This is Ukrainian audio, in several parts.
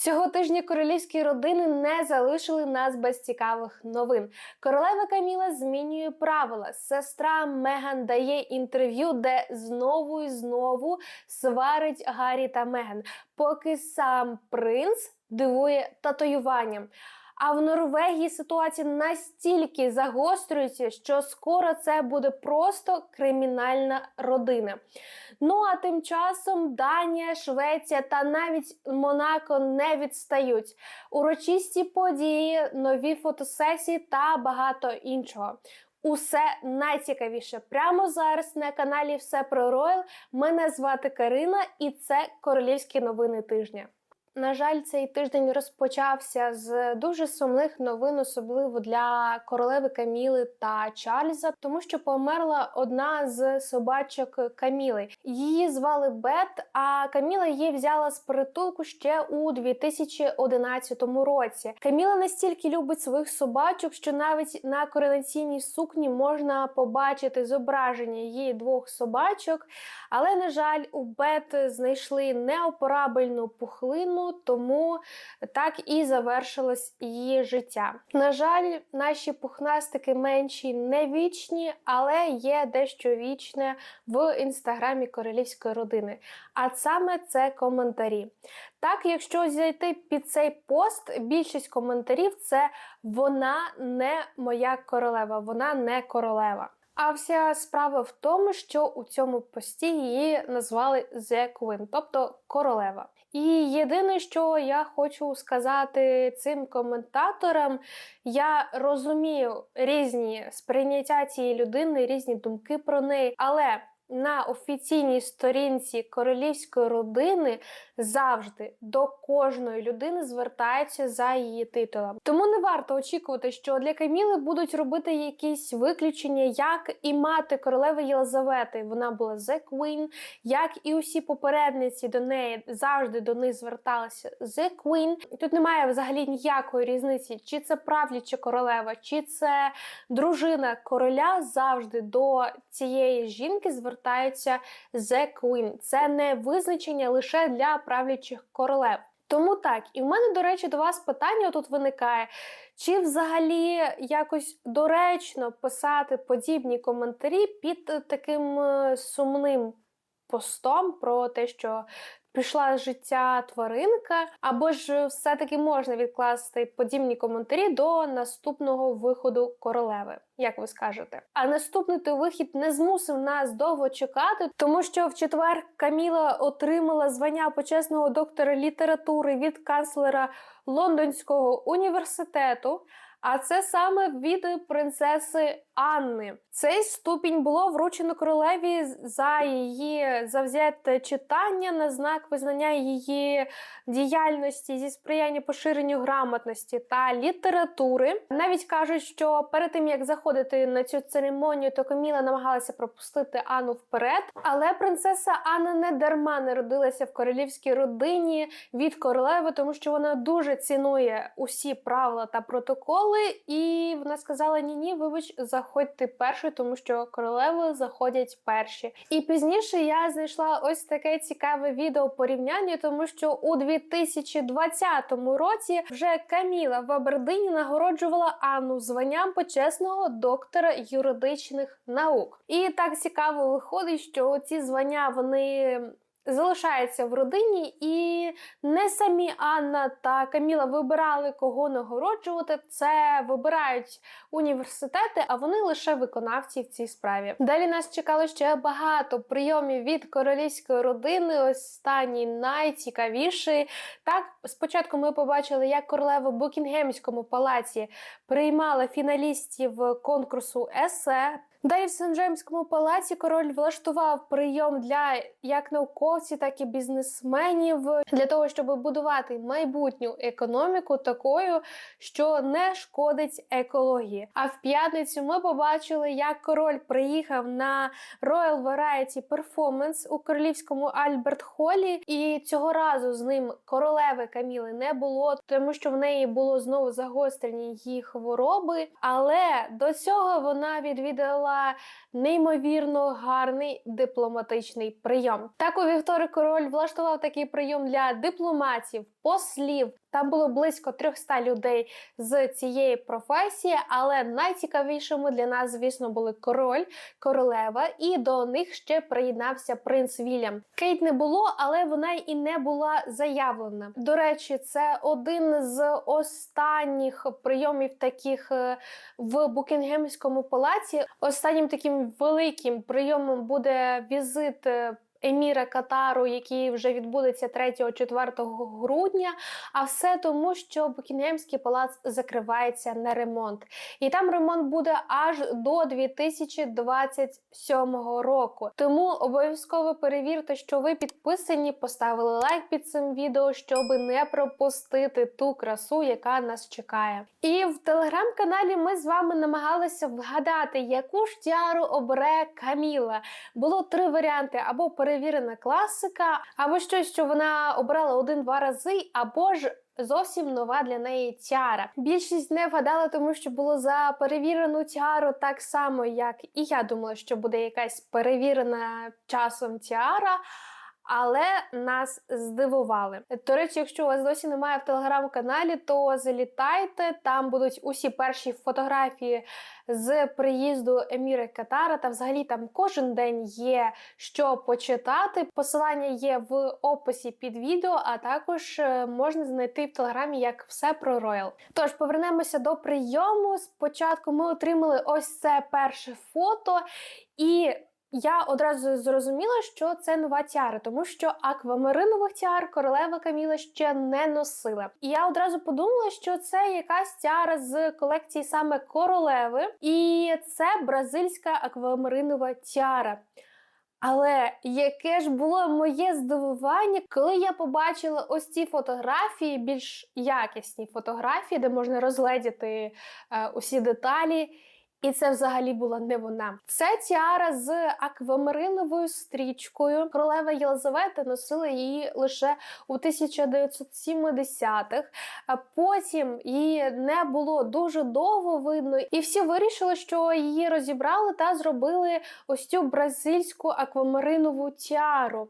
Цього тижня королівські родини не залишили нас без цікавих новин. Королева Каміла змінює правила. Сестра Меган дає інтерв'ю, де знову і знову сварить Гаррі та Меган, поки сам принц дивує татуюванням. А в Норвегії ситуація настільки загострюється, що скоро це буде просто кримінальна родина. Ну а тим часом Данія, Швеція та навіть Монако не відстають. Урочисті події, нові фотосесії та багато іншого. Усе найцікавіше прямо зараз на каналі Все про Роял. Мене звати Карина, і це королівські новини тижня. На жаль, цей тиждень розпочався з дуже сумних новин, особливо для королеви Каміли та Чарльза, тому що померла одна з собачок Каміли. Її звали Бет, а Каміла її взяла з притулку ще у 2011 році. Каміла настільки любить своїх собачок, що навіть на коронаційній сукні можна побачити зображення її двох собачок. Але, на жаль, у Бет знайшли неоперабельну пухлину, тому так і завершилось її життя. На жаль, наші пухнастики менші не вічні, але є дещо вічне в інстаграмі королівської родини. А саме це коментарі. Так, якщо зайти під цей пост, більшість коментарів це вона не моя королева, вона не королева. А вся справа в тому, що у цьому пості її назвали The Queen, тобто королева. І єдине, що я хочу сказати цим коментаторам, я розумію різні сприйняття цієї людини, різні думки про неї, але на офіційній сторінці королівської родини завжди до кожної людини звертаються за її титулом. Тому не варто очікувати, що для Каміли будуть робити якісь виключення, як і мати королеви Єлизавети. Вона була The Queen, як і усі попередниці до неї завжди до них зверталися The Queen. Тут немає взагалі ніякої різниці, чи це правляча королева, чи це дружина короля завжди до цієї жінки звертається звертаються The Queen. Це не визначення лише для правлячих королев. Тому так, і в мене, до речі, до вас питання тут виникає: чи взагалі якось доречно писати подібні коментарі під таким е, сумним постом про те, що пішла з життя тваринка, або ж все-таки можна відкласти подібні коментарі до наступного виходу королеви, як ви скажете. А наступний той вихід не змусив нас довго чекати, тому що в четвер Каміла отримала звання почесного доктора літератури від канцлера Лондонського університету. А це саме від принцеси Анни. Цей ступінь було вручено королеві за її завзяте читання на знак визнання її діяльності зі сприяння поширенню грамотності та літератури. Навіть кажуть, що перед тим як заходити на цю церемонію, то Каміла намагалася пропустити Анну вперед. Але принцеса Анна не дарма народилася в королівській родині від королеви, тому що вона дуже цінує усі правила та протоколи. І вона сказала: Ні, ні, вибач, заходьте першою, тому що королеви заходять перші. І пізніше я знайшла ось таке цікаве відео порівняння, тому що у 2020 році вже Каміла в Абердині нагороджувала Анну званням почесного доктора юридичних наук. І так цікаво виходить, що ці звання вони залишається в родині, і не самі Анна та Каміла вибирали кого нагороджувати. Це вибирають університети, а вони лише виконавці в цій справі. Далі нас чекало ще багато прийомів від королівської родини. Останній найцікавіший. Так, спочатку ми побачили, як королева в Букінгемському палаці приймала фіналістів конкурсу есе. Далі в Сен-Джеймському палаці король влаштував прийом для як науковців, так і бізнесменів для того, щоб будувати майбутню економіку такою, що не шкодить екології. А в п'ятницю ми побачили, як король приїхав на Royal Variety Performance у королівському Альберт Холі, і цього разу з ним королеви Каміли не було, тому що в неї було знову загострені її хвороби. Але до цього вона відвідала неймовірно гарний дипломатичний прийом. Так у вівторок король влаштував такий прийом для дипломатів, послів. Там було близько 300 людей з цієї професії, але найцікавішими для нас, звісно, були король, королева, і до них ще приєднався принц Вільям. Кейт не було, але вона і не була заявлена. До речі, це один з останніх прийомів таких е, в Букінгемському палаці. Останнім таким великим прийомом буде візит. Еміра Катару, який вже відбудеться 3-4 грудня, а все тому, що Букінгемський палац закривається на ремонт. І там ремонт буде аж до 2027 року. Тому обов'язково перевірте, що ви підписані, поставили лайк під цим відео, щоб не пропустити ту красу, яка нас чекає. І в телеграм-каналі ми з вами намагалися вгадати, яку ж тіару обере Каміла. Було три варіанти: або перевірена класика, або щось, що вона обрала один-два рази, або ж. Зовсім нова для неї тіара. Більшість не вгадала, тому що було за перевірену тіару так само, як і я думала, що буде якась перевірена часом тіара. Але нас здивували. До речі, якщо у вас досі немає в телеграм-каналі, то залітайте. Там будуть усі перші фотографії з приїзду Еміри Катара. Та взагалі там кожен день є що почитати. Посилання є в описі під відео, а також е, можна знайти в телеграмі як все про Роял. Тож повернемося до прийому. Спочатку ми отримали ось це перше фото і. Я одразу зрозуміла, що це нова тіара, тому що аквамаринових тіар королева Каміла ще не носила. І я одразу подумала, що це якась тіара з колекції саме королеви, і це бразильська аквамаринова тіара. Але яке ж було моє здивування, коли я побачила ось ці фотографії, більш якісні фотографії, де можна розгледіти е, усі деталі. І це взагалі була не вона. Це тіара з аквамариновою стрічкою. Королева Єлизавета носила її лише у 1970-х, а потім її не було дуже довго видно, і всі вирішили, що її розібрали та зробили ось цю бразильську аквамаринову тіару.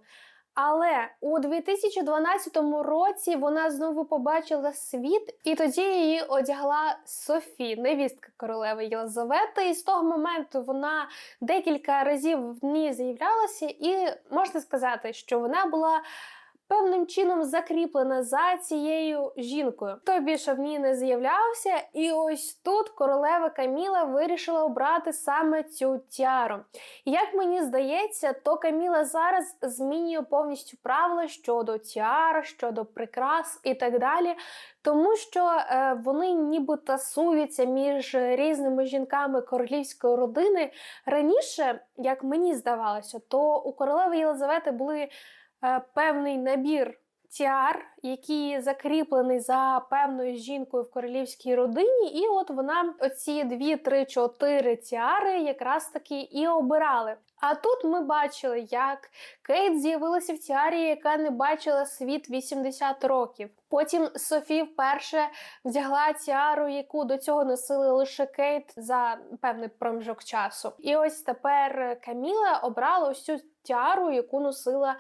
Але у 2012 році вона знову побачила світ, і тоді її одягла Софі, невістка королеви Єлизавети. І з того моменту вона декілька разів в ній з'являлася, і можна сказати, що вона була. Певним чином закріплена за цією жінкою. Той більше в ній не з'являвся, і ось тут королева Каміла вирішила обрати саме цю тіару. Як мені здається, то Каміла зараз змінює повністю правила щодо тіар, щодо прикрас і так далі. Тому що е, вони ніби тасуються між різними жінками королівської родини. Раніше, як мені здавалося, то у королеви Єлизавети були певний набір тіар, який закріплений за певною жінкою в королівській родині, і от вона оці дві, три, чотири тіари якраз таки і обирали. А тут ми бачили, як Кейт з'явилася в тіарі, яка не бачила світ 80 років. Потім Софі вперше вдягла тіару, яку до цього носили лише Кейт за певний проміжок часу. І ось тепер Каміла обрала ось цю тіару, яку носила.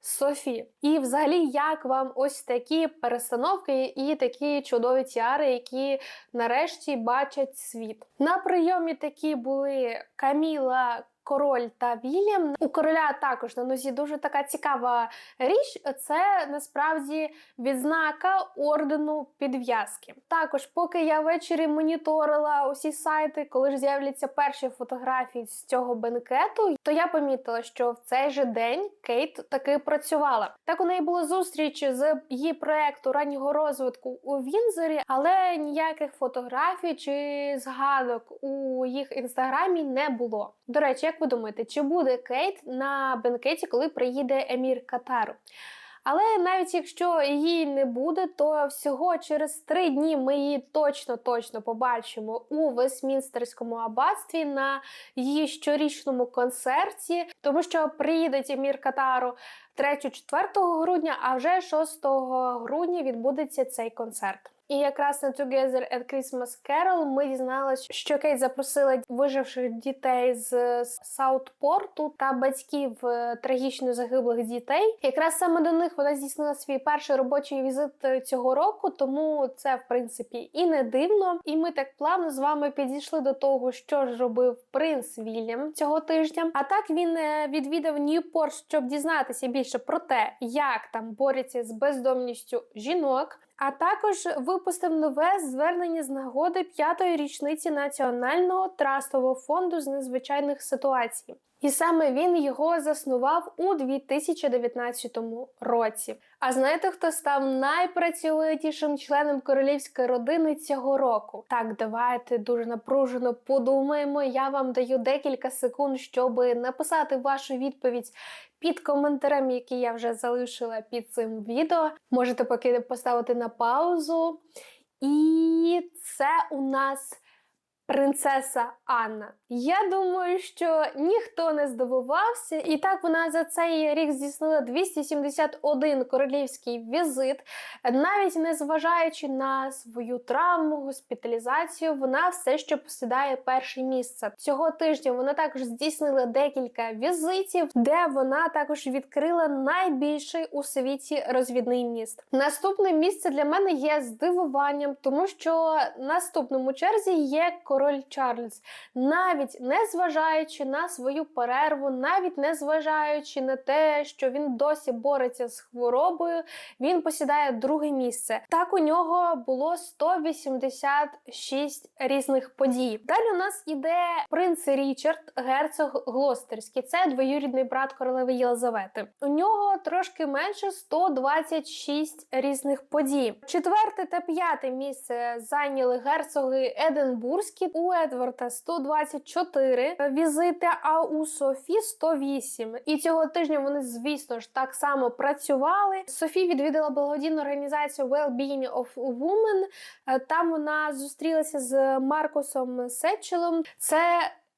Софі, і взагалі, як вам ось такі перестановки і такі чудові тіари, які нарешті бачать світ? На прийомі такі були Каміла. Король та Вільям у короля також на нозі дуже така цікава річ. Це насправді відзнака ордену підв'язки. Також, поки я ввечері моніторила усі сайти, коли ж з'являться перші фотографії з цього бенкету, то я помітила, що в цей же день Кейт таки працювала. Так у неї була зустріч з її проекту раннього розвитку у Вінзорі, але ніяких фотографій чи згадок у їх інстаграмі не було. До речі, як ви думаєте, чи буде Кейт на бенкеті, коли приїде Емір Катару? Але навіть якщо її не буде, то всього через три дні ми її точно-точно побачимо у Вестмінстерському аббатстві на її щорічному концерті, тому що приїде Емір Катару 3-4 грудня, а вже 6 грудня відбудеться цей концерт. І якраз на Together at Christmas Carol ми дізналися, що Кейт запросила виживших дітей з Саутпорту та батьків е, трагічно загиблих дітей. Якраз саме до них вона здійснила свій перший робочий візит е, цього року, тому це в принципі і не дивно. І ми так плавно з вами підійшли до того, що ж робив принц Вільям цього тижня. А так він е, відвідав Ньюпорт, щоб дізнатися більше про те, як там борються з бездомністю жінок. А також випустив нове звернення з нагоди п'ятої річниці Національного трастового фонду з незвичайних ситуацій. І саме він його заснував у 2019 році. А знаєте, хто став найпрацьовитішим членом королівської родини цього року? Так, давайте дуже напружено подумаємо. Я вам даю декілька секунд, щоб написати вашу відповідь під коментарем, який я вже залишила під цим відео. Можете поки поставити на паузу. І це у нас принцеса Анна. Я думаю, що ніхто не здивувався, і так вона за цей рік здійснила 271 королівський візит, навіть не зважаючи на свою травму, госпіталізацію, вона все ще посідає перше місце. Цього тижня вона також здійснила декілька візитів, де вона також відкрила найбільший у світі розвідний міст. Наступне місце для мене є здивуванням, тому що наступному черзі є король Чарльз. Навіть не зважаючи на свою перерву, навіть не зважаючи на те, що він досі бореться з хворобою, він посідає друге місце. Так у нього було 186 різних подій. Далі у нас іде принц Річард, герцог Глостерський. Це двоюрідний брат королеви Єлизавети. У нього трошки менше 126 різних подій. Четверте та п'яте місце зайняли герцоги Единбурзькі. У Едварда 124 візити, а у Софі 108. І цього тижня вони, звісно ж, так само працювали. Софі відвідала благодійну організацію Well-Being of Women. Е, Там вона зустрілася з Маркусом Сетчелом. Це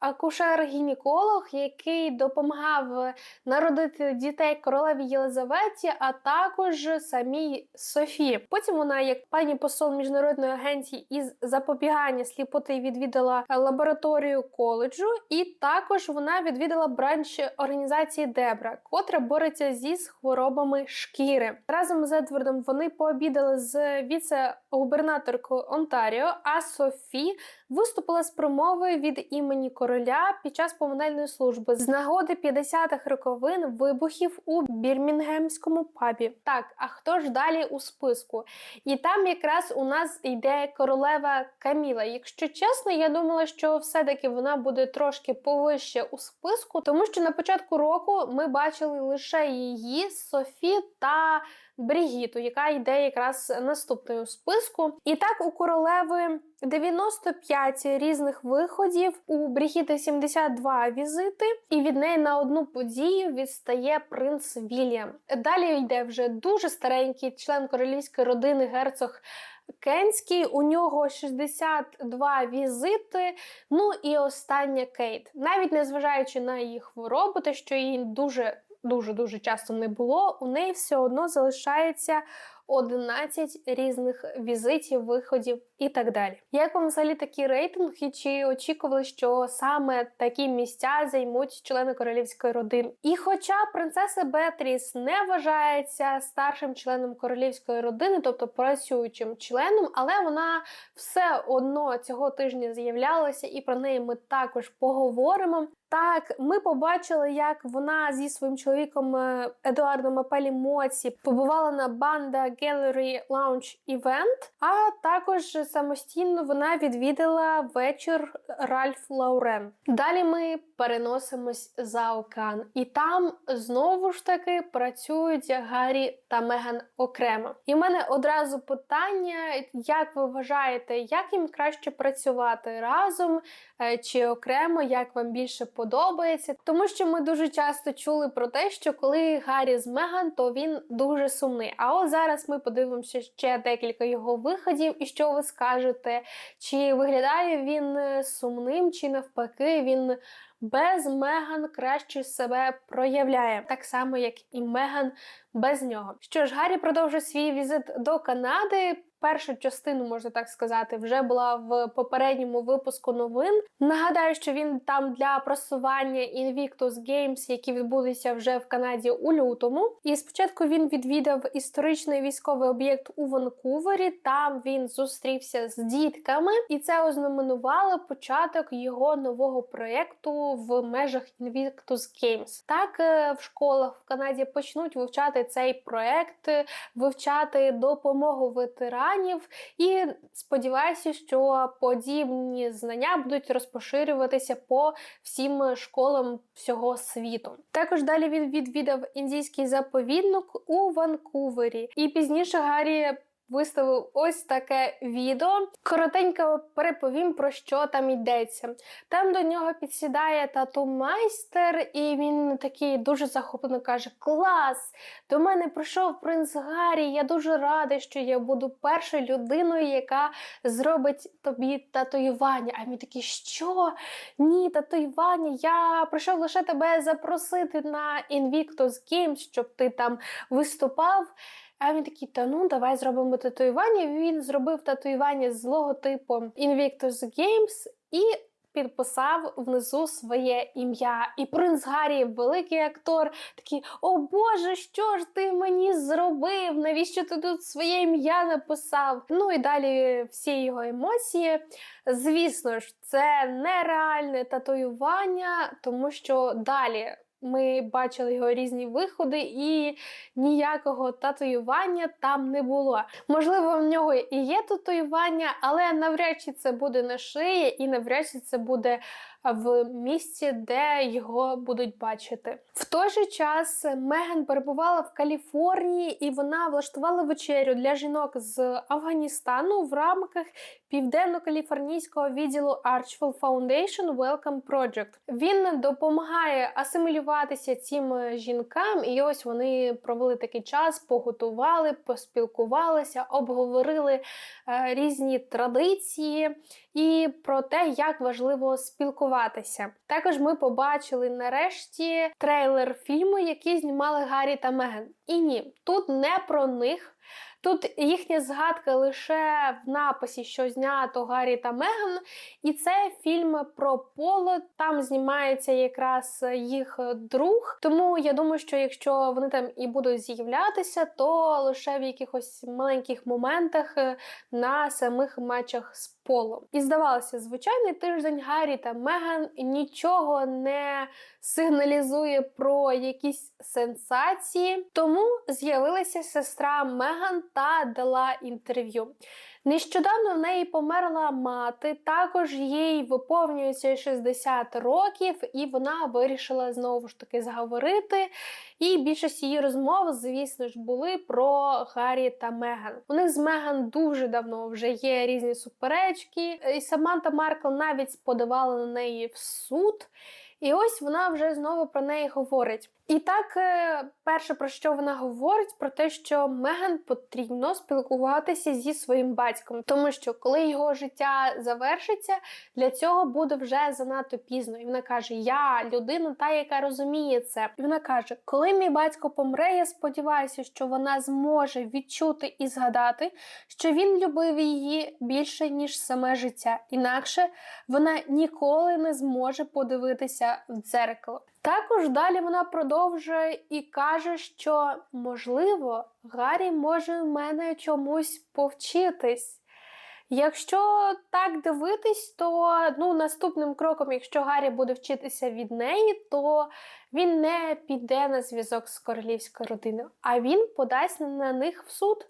акушер-гінеколог, який допомагав народити дітей королеві Єлизаветі, а також самій Софії. Потім вона, як пані посол міжнародної агенції із запобігання сліпоти, відвідала лабораторію коледжу, і також вона відвідала бранч організації Дебра, котра бореться зі хворобами шкіри. Разом з Едвардом вони пообідали з віце-губернаторкою Онтаріо, а Софі виступила з промовою від імені короля під час поминальної служби з нагоди 50-х роковин вибухів у Бірмінгемському пабі. Так, а хто ж далі у списку? І там якраз у нас йде королева Каміла. Якщо чесно, я думала, що все-таки вона буде трошки повище у списку, тому що на початку року ми бачили лише її, Софі та Брігіту, яка йде якраз наступною у списку. І так у королеви 95 різних виходів, у Брігіти 72 візити, і від неї на одну подію відстає принц Вільям. Далі йде вже дуже старенький член королівської родини герцог. Кенський, у нього 62 візити. Ну і остання Кейт. Навіть незважаючи на її хворобу, те, що її дуже дуже дуже часто не було, у неї все одно залишається 11 різних візитів, виходів і так далі. Як вам взагалі такий рейтинг? І чи очікували, що саме такі місця займуть члени королівської родини? І хоча принцеса Бетріс не вважається старшим членом королівської родини, тобто працюючим членом, але вона все одно цього тижня з'являлася, і про неї ми також поговоримо. Так, ми побачили, як вона зі своїм чоловіком е, Едуардом Апелі Моці побувала на банда Gallery Lounge Event, а також самостійно вона відвідала вечір Ральф Лаурен. Далі ми переносимось за океан, і там знову ж таки працюють Гаррі та Меган окремо. І в мене одразу питання: як ви вважаєте, як їм краще працювати разом е, чи окремо, як вам більше подобається? Тому що ми дуже часто чули про те, що коли Гаррі з Меган, то він дуже сумний. А от зараз ми подивимося ще декілька його виходів, і що ви скажете, чи виглядає він е, сумним, чи навпаки він без Меган краще себе проявляє. Так само, як і Меган без нього. Що ж, Гаррі продовжує свій візит до Канади. Першу частину, можна так сказати, вже була в попередньому випуску новин. Нагадаю, що він там для просування Invictus Games, які відбулися вже в Канаді у лютому. І спочатку він відвідав історичний військовий об'єкт у Ванкувері. Там він зустрівся з дітками, і це ознаменувало початок його нового проєкту в межах Invictus Games. Так е, в школах в Канаді почнуть вивчати цей проєкт, вивчати допомогу ветеранів. І сподіваюся, що подібні знання будуть розпоширюватися по всім школам всього світу. Також далі він відвідав індійський заповідник у Ванкувері, і пізніше Гаррі. Виставив ось таке відео. Коротенько переповім про що там йдеться. Там до нього підсідає тату майстер, і він такий дуже захоплено каже: Клас! До мене прийшов принц Гаррі. Я дуже радий, що я буду першою людиною, яка зробить тобі татуювання. А він такий, що? Ні, татуювання. Я прийшов лише тебе запросити на Invictus Games, щоб ти там виступав. А він такий, та ну давай зробимо татуювання. Він зробив татуювання з логотипом Invictus Games і підписав внизу своє ім'я. І принц Гаррі, великий актор, такий: О Боже, що ж ти мені зробив? Навіщо ти тут своє ім'я написав? Ну і далі всі його емоції. Звісно ж, це нереальне татуювання, тому що далі. Ми бачили його різні виходи, і ніякого татуювання там не було. Можливо, в нього і є татуювання, але навряд чи це буде на шиї, і навряд чи це буде в місці, де його будуть бачити. В той же час Меган перебувала в Каліфорнії і вона влаштувала вечерю для жінок з Афганістану в рамках південно-каліфорнійського відділу Archwell Foundation Welcome Project. Він допомагає асимілюватися цим жінкам, і ось вони провели такий час, поготували, поспілкувалися, обговорили е, різні традиції і про те, як важливо спілкуватися. Також ми побачили нарешті трейлер фільму, який знімали Гаррі та Меган. І ні, тут не про них. Тут їхня згадка лише в написі, що знято Гаррі та Меган, і це фільм про поло. Там знімається якраз їх друг. Тому я думаю, що якщо вони там і будуть з'являтися, то лише в якихось маленьких моментах на самих матчах з поло. І здавалося, звичайний тиждень Гаррі та Меган нічого не сигналізує про якісь сенсації. Тому з'явилася сестра Меган та дала інтерв'ю. Нещодавно в неї померла мати, також їй виповнюється 60 років, і вона вирішила знову ж таки заговорити. І більшість її розмов, звісно ж, були про Гаррі та Меган. У них з Меган дуже давно вже є різні суперечки, і Саманта Маркл навіть подавала на неї в суд. І ось вона вже знову про неї говорить. І так, е, перше, про що вона говорить, про те, що Меган потрібно спілкуватися зі своїм батьком, тому що коли його життя завершиться, для цього буде вже занадто пізно. І вона каже: Я людина, та яка розуміє це. І вона каже: Коли мій батько помре, я сподіваюся, що вона зможе відчути і згадати, що він любив її більше ніж саме життя. Інакше вона ніколи не зможе подивитися в дзеркало. Також далі вона продовжує і каже, що можливо Гаррі може в мене чомусь повчитись. Якщо так дивитись, то ну, наступним кроком, якщо Гаррі буде вчитися від неї, то він не піде на зв'язок з королівською родиною, а він подасть на них в суд.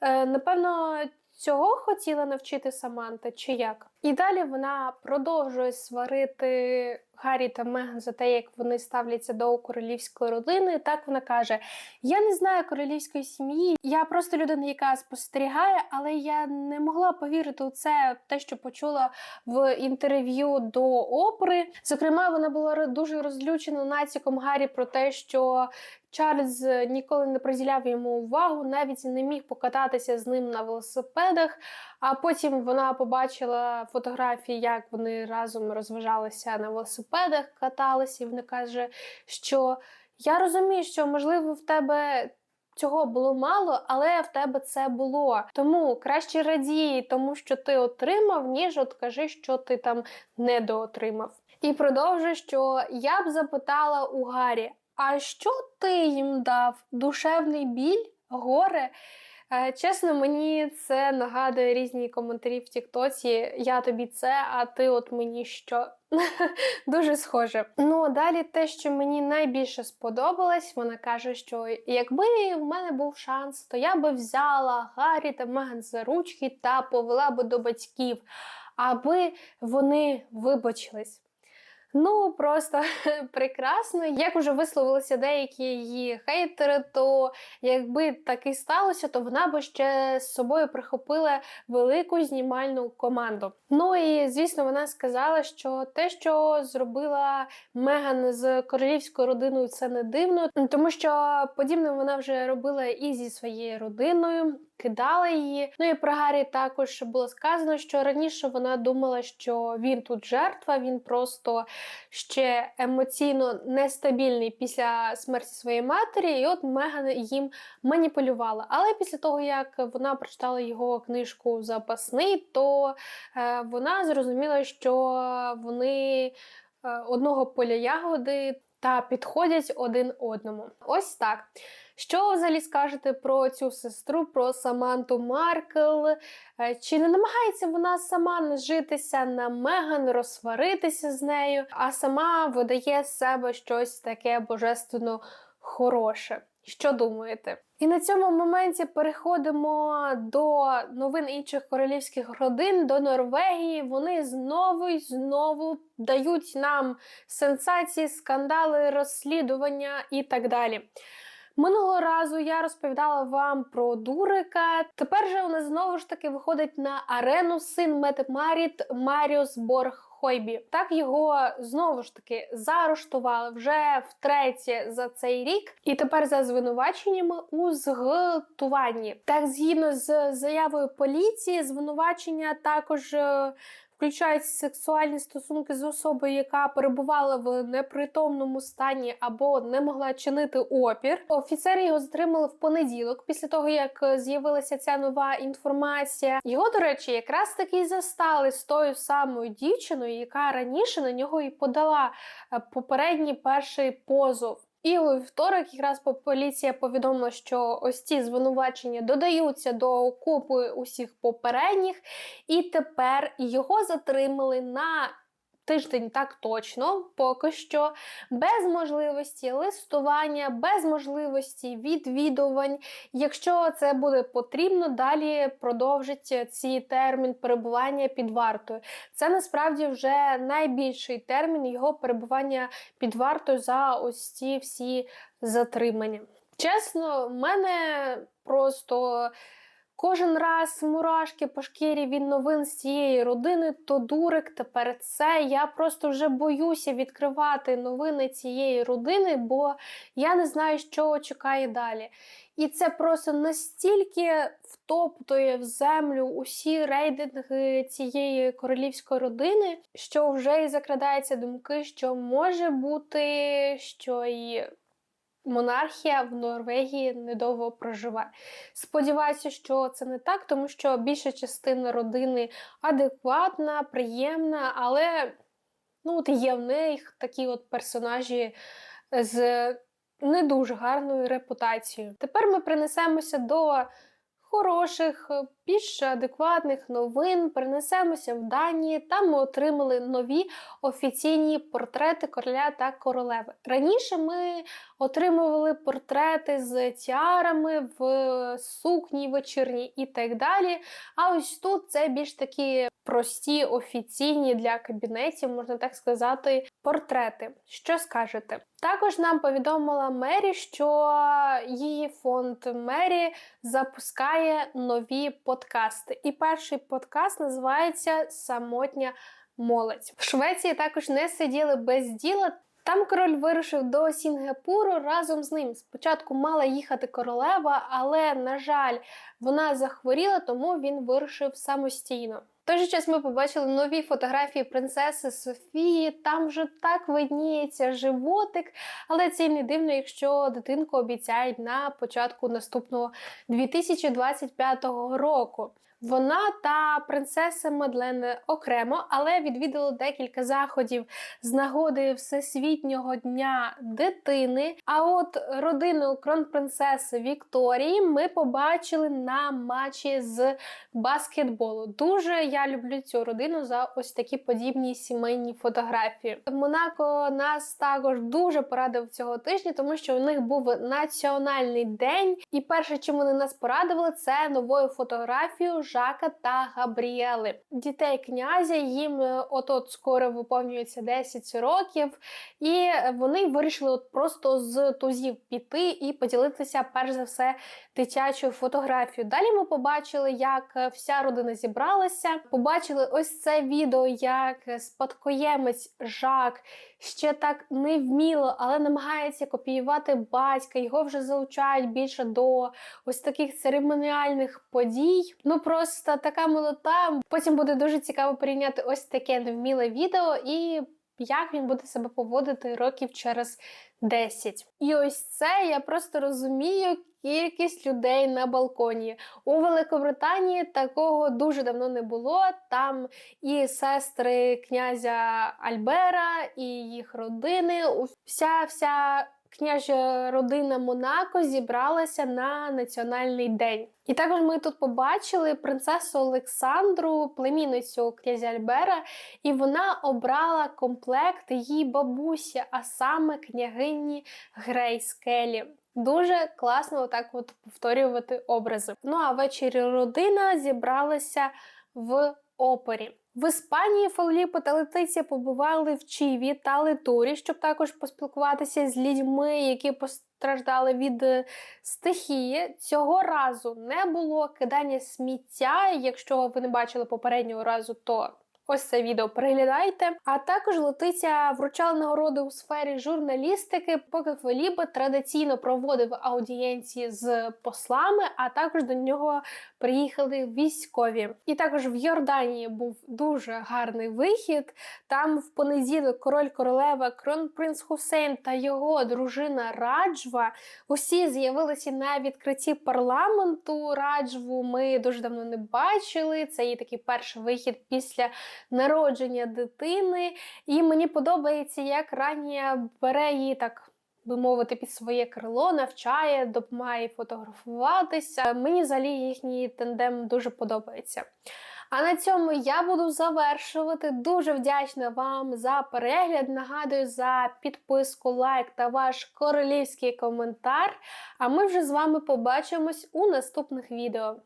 Е, напевно, цього хотіла навчити Саманта, чи як? І далі вона продовжує сварити Гаррі та Меган за те, як вони ставляться до королівської родини. Так вона каже: Я не знаю королівської сім'ї, я просто людина, яка спостерігає, але я не могла повірити у це, те, що почула в інтерв'ю до опери. Зокрема, вона була дуже розлючена націком Гаррі про те, що. Чарльз ніколи не приділяв йому увагу, навіть не міг покататися з ним на велосипедах. А потім вона побачила фотографії, як вони разом розважалися на велосипедах, каталися, і вона каже, що я розумію, що можливо в тебе Цього було мало, але в тебе це було. Тому краще радій, тому що ти отримав, ніж от кажи, що ти там недоотримав. І продовжує, що я б запитала у Гаррі: а що ти їм дав? Душевний біль, горе? Е, Чесно, мені це нагадує різні коментарі в Тіктоці. Я тобі це, а ти от мені що. Дуже схоже. Ну, а далі те, що мені найбільше сподобалось, вона каже, що якби в мене був шанс, то я би взяла Гаррі та Меган за ручки та повела би до батьків, аби вони вибачились. Ну, просто прекрасно. Як уже висловилися деякі її хейтери, то якби так і сталося, то вона би ще з собою прихопила велику знімальну команду. Ну і звісно, вона сказала, що те, що зробила Меган з королівською родиною, це не дивно, тому що подібне вона вже робила і зі своєю родиною. Кидала її. Ну і про Гаррі також було сказано, що раніше вона думала, що він тут жертва, він просто ще емоційно нестабільний після смерті своєї матері, і от Меган їм маніпулювала. Але після того, як вона прочитала його книжку Запасний, то е, вона зрозуміла, що вони е, одного поля ягоди та підходять один одному. Ось так. Що ви взагалі скажете про цю сестру, про Саманту Маркл? Е, Чи не намагається вона сама нажитися на Меган, розсваритися з нею, а сама видає з себе щось таке божественно хороше? Що думаєте? І на цьому моменті переходимо до новин інших королівських родин, до Норвегії. Вони знову й знову дають нам сенсації, скандали, розслідування і так далі. Минулого разу я розповідала вам про Дурика. Тепер же у нас знову ж таки виходить на арену син Метемаріт Маріус Борг. Хойбі. Так його знову ж таки заарештували вже втретє за цей рік, і тепер за звинуваченнями у зґвалтуванні. Так, згідно з заявою поліції, звинувачення також. Включають сексуальні стосунки з особою, яка перебувала в непритомному стані або не могла чинити опір. Офіцери його затримали в понеділок, після того як е, з'явилася ця нова інформація. Його, до речі, якраз таки застали з тою самою дівчиною, яка раніше на нього і подала е, попередній перший позов. І у вівторок якраз по- поліція повідомила, що ось ці звинувачення додаються до купи усіх попередніх, і тепер його затримали на тиждень так точно, поки що, без можливості листування, без можливості відвідувань. Якщо це буде потрібно, далі продовжить цей термін перебування під вартою. Це насправді вже найбільший термін його перебування під вартою за ось ці всі затримання. Чесно, в мене просто. Кожен раз мурашки по шкірі від новин з цієї родини, то дурик тепер це. Я просто вже боюся відкривати новини цієї родини, бо я не знаю, що чекає далі. І це просто настільки втоптує в землю усі рейдинги цієї королівської родини, що вже і закрадаються думки, що може бути, що і монархія в Норвегії недовго проживе. Сподіваюся, що це не так, тому що більша частина родини адекватна, приємна, але ну, от є в них такі от персонажі з не дуже гарною репутацією. Тепер ми принесемося до хороших, більш адекватних новин, перенесемося в Данії. Там ми отримали нові офіційні портрети короля та королеви. Раніше ми отримували портрети з тіарами в сукні вечірній і так далі. А ось тут це більш такі прості, офіційні для кабінетів, можна так сказати, портрети. Що скажете? Також нам повідомила Мері, що її фонд Мері запускає нові подкасти. І перший подкаст називається Самотня молодь. В Швеції також не сиділи без діла. Там король вирушив до Сінгапуру разом з ним. Спочатку мала їхати королева, але, на жаль, вона захворіла, тому він вирушив самостійно. В той же час ми побачили нові фотографії принцеси Софії. Там вже так видніється животик, але це й не дивно, якщо дитинку обіцяють на початку наступного 2025 року. Вона та принцеса Мадлен окремо, але відвідали декілька заходів з нагоди Всесвітнього дня дитини. А от родину кронпринцеси Вікторії ми побачили на матчі з баскетболу. Дуже я люблю цю родину за ось такі подібні сімейні фотографії. Монако нас також дуже порадив цього тижня, тому що у них був національний день, і перше, чим вони нас порадували, це новою фотографією Жака та Габріели. Дітей князя їм е, от-от скоро виповнюється 10 років, і вони вирішили от просто з тузів піти і поділитися перш за все дитячою фотографією. Далі ми побачили, як вся родина зібралася. Побачили ось це відео, як спадкоємець Жак ще так невміло, але намагається копіювати батька. Його вже залучають більше до ось таких церемоніальних подій. Ну просто така милота. Потім буде дуже цікаво порівняти ось таке невміле відео і. Як він буде себе поводити років через 10. І ось це я просто розумію кількість людей на балконі. У Великобританії такого дуже давно не було. Там і сестри князя Альбера, і їх родини. Вся вся княжа родина Монако зібралася на національний день. І також ми тут побачили принцесу Олександру, племінницю князя Альбера, і вона обрала комплект її бабусі, а саме княгині Грейс Келлі. Дуже класно отак от повторювати образи. Ну а ввечері родина зібралася в опері. В Іспанії Фоліпо та Летиція побували в Чіві та Летурі, щоб також поспілкуватися з людьми, які постраждали від е, стихії. Цього разу не було кидання сміття. Якщо ви не бачили попереднього разу, то Ось це відео переглядайте. А також Летиця вручала нагороди у сфері журналістики, поки Феліпе традиційно проводив аудієнції з послами, а також до нього приїхали військові. І також в Йорданії був дуже гарний вихід. Там в понеділок король королева, кронпринц Хусейн та його дружина Раджва усі з'явилися на відкритті парламенту. Раджву ми дуже давно не бачили. Це її такий перший вихід після народження дитини. І мені подобається, як Ранія бере її так. Би мовити, під своє крило, навчає, допомагає фотографуватися. Мені взагалі їхній тендем дуже подобається. А на цьому я буду завершувати. Дуже вдячна вам за перегляд. Нагадую за підписку, лайк та ваш королівський коментар. А ми вже з вами побачимось у наступних відео.